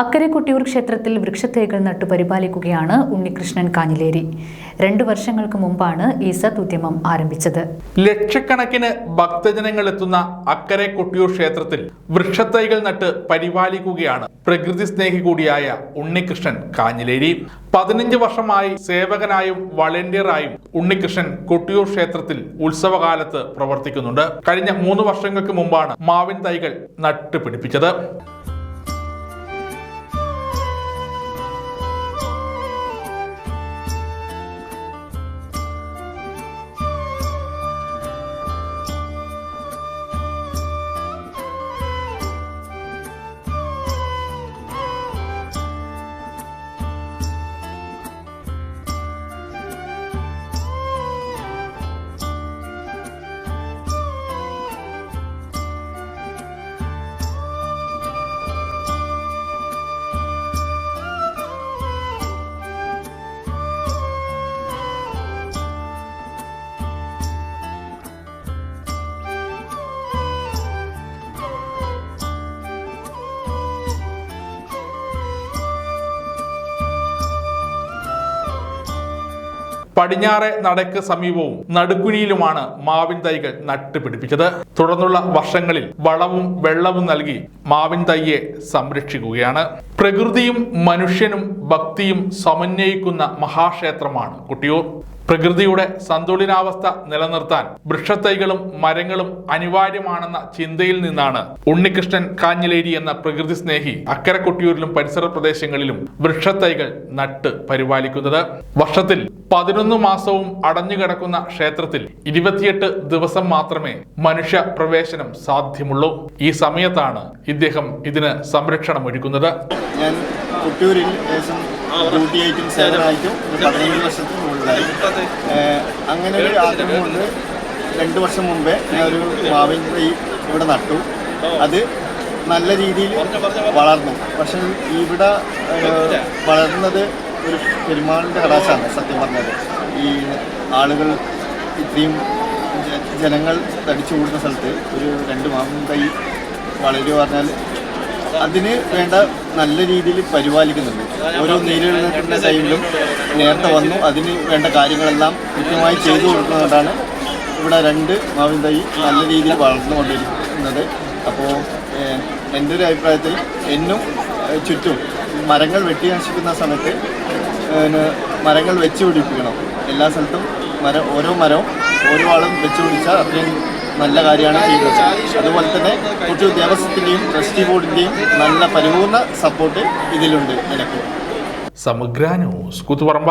അക്കരെ കൊട്ടിയൂർ ക്ഷേത്രത്തിൽ വൃക്ഷത്തൈകൾ നട്ടു പരിപാലിക്കുകയാണ് ഉണ്ണികൃഷ്ണൻ കാഞ്ഞിലേരി. രണ്ടു വർഷങ്ങൾക്ക് മുമ്പാണ് ഈ സതുദ്യമം ആരംഭിച്ചത്. ലക്ഷക്കണക്കിന് ഭക്തജനങ്ങൾ എത്തുന്ന അക്കരെ കൊട്ടിയൂർ ക്ഷേത്രത്തിൽ വൃക്ഷത്തൈകൾ നട്ട് പരിപാലിക്കുകയാണ് പ്രകൃതി സ്നേഹി കൂടിയായ ഉണ്ണികൃഷ്ണൻ കാഞ്ഞിലേരി. പതിനഞ്ച് വർഷമായി സേവകനായും വളണ്ടിയറായും ഉണ്ണികൃഷ്ണൻ കൊട്ടിയൂർ ക്ഷേത്രത്തിൽ ഉത്സവകാലത്ത് പ്രവർത്തിക്കുന്നുണ്ട്. കഴിഞ്ഞ മൂന്ന് വർഷങ്ങൾക്ക് മുമ്പാണ് മാവിൻ തൈകൾ നട്ടുപിടിപ്പിച്ചത്. പടിഞ്ഞാറെ നടക്ക് സമീപവും നടുക്കുനിയിലുമാണ് മാവിൻ തൈകൾ നട്ടുപിടിപ്പിച്ചത്. തുടർന്നുള്ള വർഷങ്ങളിൽ വളവും വെള്ളവും നൽകി മാവിൻ തൈയെ സംരക്ഷിക്കുകയാണ്. പ്രകൃതിയും മനുഷ്യനും ഭക്തിയും സമന്വയിക്കുന്ന മഹാക്ഷേത്രമാണ് കുട്ടിയൂർ. പ്രകൃതിയുടെ സന്തുലിനാവസ്ഥ നിലനിർത്താൻ വൃക്ഷത്തൈകളും മരങ്ങളും അനിവാര്യമാണെന്ന ചിന്തയിൽ നിന്നാണ് ഉണ്ണികൃഷ്ണൻ കാഞ്ഞിലേരി എന്ന പ്രകൃതി സ്നേഹി അക്കരെ കൊട്ടിയൂരിലും പരിസര പ്രദേശങ്ങളിലും വൃക്ഷത്തൈകൾ നട്ട് പരിപാലിക്കുന്നത്. വർഷത്തിൽ പതിനൊന്ന് മാസവും അടഞ്ഞുകിടക്കുന്ന ക്ഷേത്രത്തിൽ ഇരുപത്തിയെട്ട് ദിവസം മാത്രമേ മനുഷ്യ പ്രവേശനം സാധ്യമുള്ളൂ. ഈ സമയത്താണ് ഇദ്ദേഹം ഇതിന് സംരക്ഷണം ഒരുക്കുന്നത് ഞാൻ ഡ്യൂട്ടി ആയിട്ടും സേവനമായിട്ടും ഒരു പതിനേഴ് വർഷത്തിന് മുകളിലായി. അങ്ങനെ ഒരു ആഗ്രഹം കൊണ്ട് രണ്ട് വർഷം മുമ്പേ ഞാൻ ഒരു മാവിൻ തൈ ഇവിടെ നട്ടു. അത് നല്ല രീതിയിൽ വളർന്നു. പക്ഷെ ഇവിടെ വളർന്നത് ഒരു പെരുമാളിന്റെ കടാശാണ് സത്യം പറഞ്ഞത് ഈ ആളുകൾ ഇത്രയും ജനങ്ങൾ തടിച്ചു കൂടുന്ന സ്ഥലത്ത് ഒരു രണ്ട് മാവിൻ തൈ വളരുക പറഞ്ഞാൽ അതിന് വേണ്ട നല്ല രീതിയിൽ പരിപാലിക്കുന്നുണ്ട്. ഓരോ നീരെഴുന്നേറ്റിന്റെ ടൈമിലും നേരത്തെ വന്നു. അതിന് വേണ്ട കാര്യങ്ങളെല്ലാം കൃത്യമായി ചെയ്തു കൊടുക്കുന്നതുകൊണ്ടാണ് ഇവിടെ രണ്ട് മാവിൻ തൈ നല്ല രീതിയിൽ വളർന്നുകൊണ്ടിരിക്കുന്നത്. അപ്പോൾ എന്റെ ഒരു അഭിപ്രായത്തിൽ എന്നും ചുറ്റും മരങ്ങൾ വെട്ടി നശിക്കുന്ന സമയത്ത് മരങ്ങൾ വെച്ച് പിടിപ്പിക്കണം. എല്ലാ സ്ഥലത്തും മരം ഓരോ മരവും ഓരോ ആളും വെച്ച് പിടിച്ചാൽ അത്രയും നല്ല കാര്യമാണ് ചെയ്യുന്നത് അതുപോലെ തന്നെ കൊച്ചു ദേവസ്വത്തിന്റെയും ട്രസ്റ്റി ബോർഡിന്റെയും നല്ല പരിപൂർണ സപ്പോർട്ട് ഇതിലുണ്ട് എനിക്ക് സമഗ്ര ന്യൂസ് കുത്തുപറമ്പ.